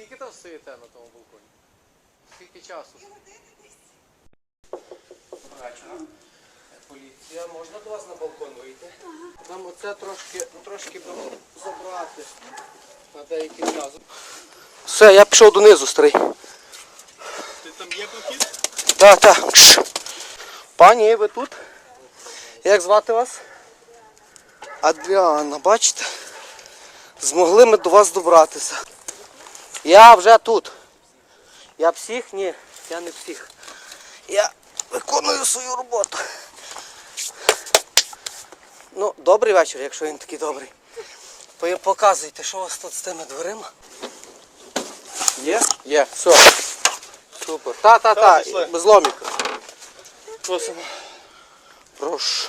скільки там стоїте на тому балконі? Скільки часу? Вечора. Поліція, можна до вас на балкон вийти? Нам оце трошки, трошки забрати на деякий час. Все, я пішов донизу, старий. Ти там є прохід? Так, так. Пані, ви тут? Як звати вас? Адріана, бачите? Змогли ми до вас добратися. Я вже тут. Я псих? Ні, я не псих. Я виконую свою роботу. Ну, добрий вечір, якщо він такий добрий. Показуйте, що у вас тут з тими дверима. Є? Є, все. Супер. Та, та, та, пішли. без ломіка. Просимо. Прошу.